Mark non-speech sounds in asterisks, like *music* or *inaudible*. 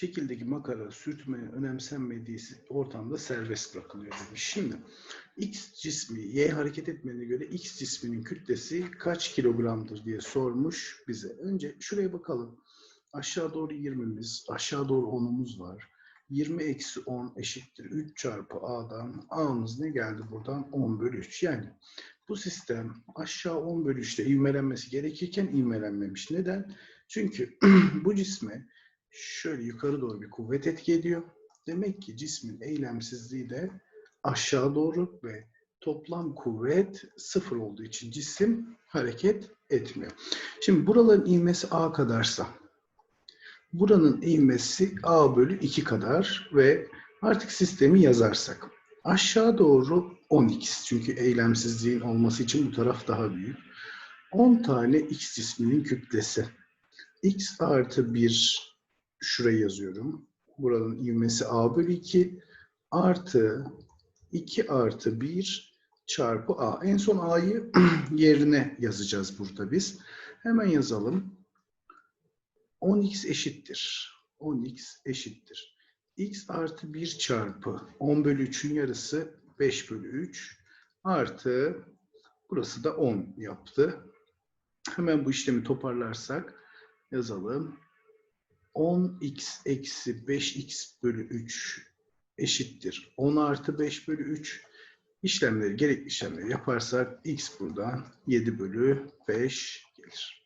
şekildeki makara sürtmenin önemsenmediği ortamda serbest bırakılıyor demiş. Şimdi X cismi Y hareket etmediğine göre X cisminin kütlesi kaç kilogramdır diye sormuş bize. Önce şuraya bakalım. Aşağı doğru 20'miz, aşağı doğru 10'umuz var. 20 eksi 10 eşittir 3 çarpı A'dan. A'mız ne geldi buradan? 10 bölü 3. Yani bu sistem aşağı 10 bölü 3'te ivmelenmesi gerekirken ivmelenmemiş. Neden? Çünkü *clears throat* bu cisme şöyle yukarı doğru bir kuvvet etki ediyor. Demek ki cismin eylemsizliği de aşağı doğru ve toplam kuvvet sıfır olduğu için cisim hareket etmiyor. Şimdi buraların ivmesi A kadarsa buranın ivmesi A bölü 2 kadar ve artık sistemi yazarsak aşağı doğru 10x çünkü eylemsizliğin olması için bu taraf daha büyük. 10 tane x cisminin kütlesi. x artı 1 şuraya yazıyorum. Buranın ivmesi a bölü 2 artı 2 artı 1 çarpı a. En son a'yı *clears throat* yerine yazacağız burada biz. Hemen yazalım. 10x eşittir. 10x eşittir. x artı 1 çarpı 10 bölü 3'ün yarısı 5 bölü 3 artı burası da 10 yaptı. Hemen bu işlemi toparlarsak yazalım. 10x eksi 5x bölü 3 eşittir. 10 artı 5 bölü 3 işlemleri, gerekli işlemleri yaparsak x buradan 7 bölü 5 gelir.